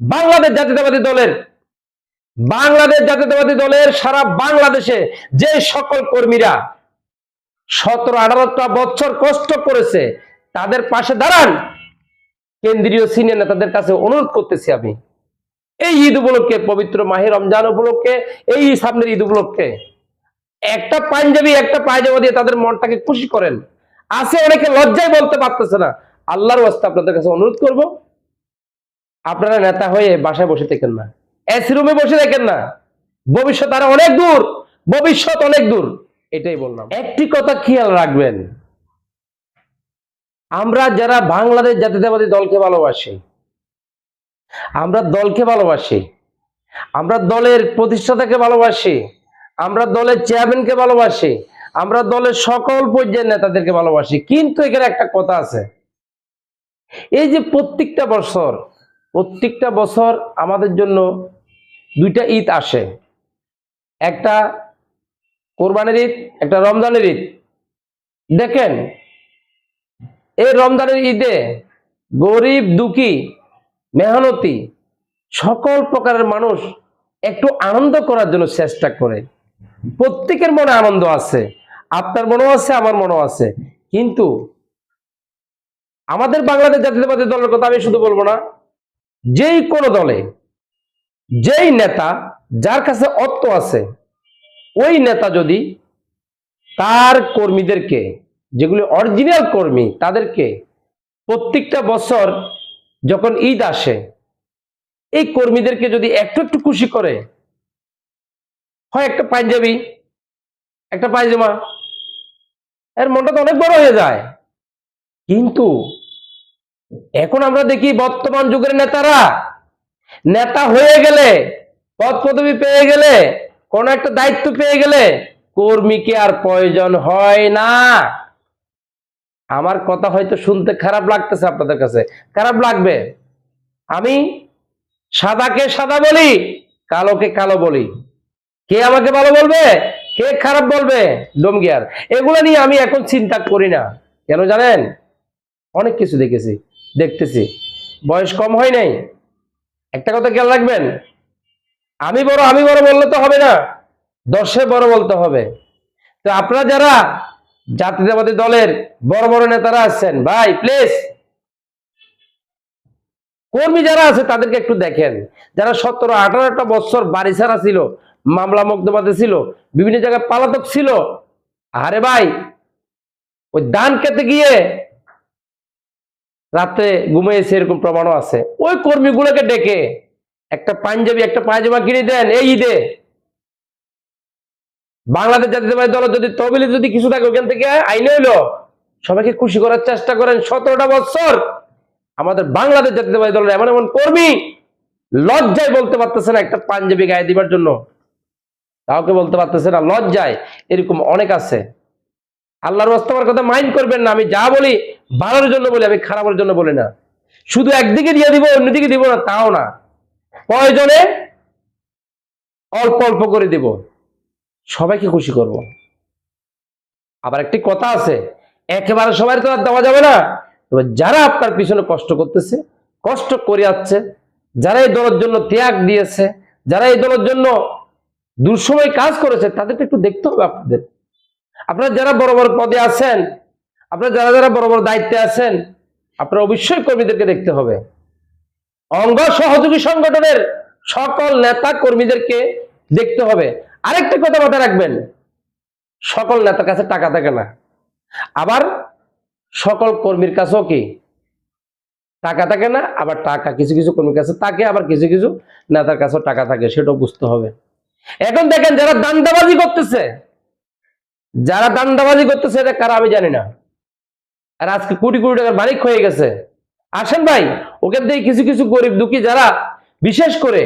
বাংলাদেশ জাতীয়তাবাদী দলের, বাংলাদেশ জাতীয়তাবাদী দলের সারা বাংলাদেশে যে সকল কর্মীরা সতেরো, আঠারোটা বছর কষ্ট করেছে, তাদের পাশে দাঁড়ান। কেন্দ্রীয় সিনিয়র নেতাদের কাছে অনুরোধ করতেছি আমি, এই ঈদ উপলক্ষে, পবিত্র মাহে রমজান উপলক্ষে, এই সামনের ঈদ উপলক্ষে একটা পাঞ্জাবি, একটা পায়জামা দিয়ে তাদের মনটাকে খুশি করেন। আছে অনেকে লজ্জায় বলতে পারতেছে না। আল্লাহর ওয়াস্তে আপনাদের কাছে অনুরোধ করব আপনারা নেতা হয়ে বাসায় বসে থাকেন না। এসি রুমে বসে থাকেন না। ভবিষ্যৎ আরও অনেক দূর। ভবিষ্যৎ অনেক দূর। এটাই বললাম। একটি কথা খেয়াল রাখবেন। আমরা যারা বাংলাদেশ জাতীয়তাবাদী দলকে ভালোবাসি, আমরা দলকে ভালোবাসি, আমরা দলের প্রতিষ্ঠাতাকে ভালোবাসি, আমরা দলের চেয়ারম্যানকে ভালোবাসি, আমরা দলের সকল পর্যায়ের নেতাদেরকে ভালোবাসি। কিন্তু এখানে একটা কথা আছে। এই যে প্রত্যেকটা বছর প্রত্যেকটা বছর আমাদের জন্য দুইটা ঈদ আসে। একটা কোরবানির ঈদ, একটা রমজানের ঈদ। দেখেন, এই রমজানের ঈদে গরিব, দুঃখী, মেহনতি সকল প্রকারের মানুষ একটু আনন্দ করার জন্য চেষ্টা করে। প্রত্যেকের মনে আনন্দ আছে, আপনার মনেও আছে, আমার মনেও আছে। কিন্তু আমাদের বাংলাদেশ জাতীয়তাবাদী দলের কথা আমি শুধু বলব না যেই কোনো দলে, যেই নেতা যার কাছে অর্থ আছে, ওই নেতা যদি তার কর্মীদেরকে, যেগুলি অরিজিনাল কর্মী, তাদেরকে প্রত্যেকটা বছর যখন ঈদ আসে, এই কর্মীদেরকে যদি একটু একটু খুশি করে, হয় একটা পাঞ্জাবি, একটা পায়জামা, এর মনটা তো অনেক বড় হয়ে যায়। কিন্তু এখন আমরা দেখি বর্তমান যুগের নেতারা। নেতা হয়ে গেলে পদ পদবি পেয়ে গেলে, কোন একটা দায়িত্ব পেয়ে গেলে কর্মীকে আর প্রয়োজন হয় না। আমার কথা হয়তো শুনতে খারাপ লাগতেছে আপনাদের কাছে। খারাপ লাগবে। আমি সাদাকে সাদা বলি, কালোকে কালো বলি। কে আমাকে ভালো বলবে? কে খারাপ বলবে? ডোমগিয়ার। এগুলো নিয়ে আমি এখন চিন্তা করি না। কেন জানেন? অনেক কিছু দেখেছি। দেখতেছি। বয়স কম হয় নাই। একটা কথা খেয়াল রাখবেন, আমি বড় আমি বড় বললে তো হবে না। দশে বড় বলতে হবে। তো আপনারা যারা জাতীয়তাবাদী দলের বড় বড় নেতারা আছেন, ভাই প্লিজ কর্মী যারা আছে তাদেরকে একটু দেখেন। যারা সতেরো, আঠারোটা বছর বাড়ি ছাড়া ছিল, মামলা মোকদ্দমাতে ছিল, বিভিন্ন জায়গায় পালাতক ছিল, আরে ভাই, ওই দান খেতে গিয়ে রাতে ঘুমিয়েছে এরকম প্রমাণও আছে। ওই কর্মীগুলোকে ডেকে একটা পাঞ্জাবি, একটা পায়জামা কিনে দেন এই ঈদে। বাংলাদেশ জাতীয়তাবাদী দল যদি তহবিলে যদি কিছু থাকে, ওখান থেকে আইনে হইল। সবাইকে খুশি করার চেষ্টা করেন সতেরোটা বছর। আমাদের বাংলাদেশ জাতীয়তাবাদী দলের এমন এমন কর্মী লজ্জায় বলতে পারতেছে না একটা পাঞ্জাবি গায়ে দিবার জন্য। কাউকে বলতে পারতেছে না, লজ্জায়। এরকম অনেক আছে। আল্লাহর বাস্তবার কথা মাইন্ড করবেন না, আমি যা বলি ভালোর জন্য বলি, আমি খারাপের জন্য বলি না। শুধু একদিকে দিয়ে দিব, অন্যদিকে দিব না, তাও না। প্রয়োজনে অল্প অল্প করে দিব। সবাইকে খুশি করব। আবার একটি কথা আছে, একেবারে সবাই তো আর দেওয়া যাবে না। তবে যারা আপনার পিছনে কষ্ট করতেছে, কষ্ট করে যাচ্ছে, যারা এই দলের জন্য ত্যাগ দিয়েছে, যারা এই দলের জন্য দুঃসময় কাজ করেছে, তাদেরকে একটু দেখতে হবে আপনাদের। আপনারা যারা বড় বড় পদে আছেন, আপনারা যারা যারা বড় বড় দায়িত্বে আছেন, আপনারা অবশ্যই কর্মীদেরকে দেখতে হবে। অঙ্গ সহযোগী সংগঠনের সকল নেতা কর্মীদেরকে দেখতে হবে। আরেকটা কথা মাথায় রাখবেন, সকল নেতার কাছে টাকা থাকে না। আবার সকল কর্মীর কাছেও কি? টাকা থাকে না, আবার টাকা, কিছু কিছু কর্মীর কাছে থাকে, আবার কিছু কিছু নেতার কাছেও টাকা থাকে, সেটাও বুঝতে হবে। এখন দেখেন যারা দান্দাবাজি করতেছে যারা দান্দাবাজি করতেছে এটা কারা আমি জানি না। আর আজকে কোটি কোটি টাকার মালিক হয়ে গেছে। আসেন ভাই, ওকে থেকে কিছু কিছু গরিব দুঃখী যারা বিশেষ করে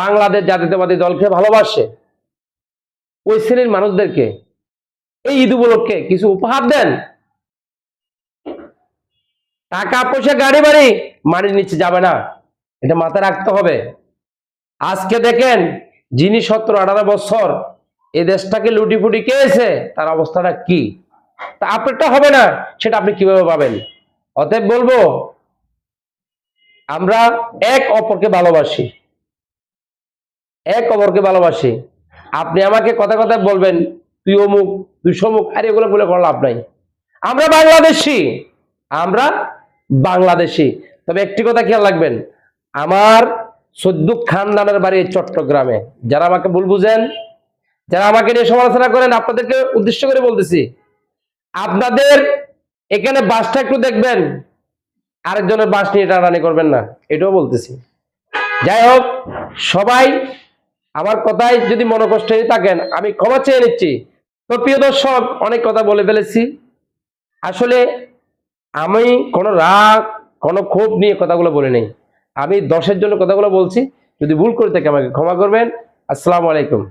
বাংলাদেশ জাতীয়তাবাদী দলকে ভালোবাসে, ওই শ্রেণির মানুষদেরকে এই ঈদ উপলক্ষে কিছু উপহার দেন। টাকা, পয়সা, গাড়ি বাড়ি মাটির নিচে যাবে না। এটা মাথায় রাখতে হবে। আজকে দেখেন, যিনি সতেরো আঠারো বছর এ দেশটাকে লুটি ফুটি খেয়েছে, তার অবস্থাটা কি? তা আপনারটা হবে না, সেটা আপনি কীভাবে পাবেন? অতএব বলব, আমরা এক অপরকে ভালোবাসি। এক অপরকে ভালোবাসি। আপনি আমাকে কথা কথা বলবেন, তুই অমুক, তুই সমুক, আর এগুলো বলে কোনো লাভ নাই। আমরা বাংলাদেশি আমরা বাংলাদেশি। তবে একটি কথা খেয়াল রাখবেন, আমার সদ্য খানদানের বাড়ি চট্টগ্রামে। যারা আমাকে ভুল বুঝেন যারা আমাকে নিয়ে সমালোচনা করেন, আপনাদেরকে উদ্দেশ্য করে বলতেছি, আপনাদের এখানে বাসটা একটু দেখবেন, আরেকজনের বাস নিয়ে টানাটানি করবেন না, এটাও বলতেছি। যাই হোক, সবাই আমার কথায় যদি মনোকষ্ট থাকেন, আমি ক্ষমা চেয়ে নিচ্ছি। তো প্রিয় দর্শক, অনেক কথা বলে ফেলেছি। আসলে আমি কোনো রাগ, কোনো ক্ষোভ নিয়ে কথাগুলো বলে নেই। আমি দশের জন্য কথাগুলো বলছি, যদি ভুল করে থাকে আমাকে ক্ষমা করবেন। আসসালামু আলাইকুম।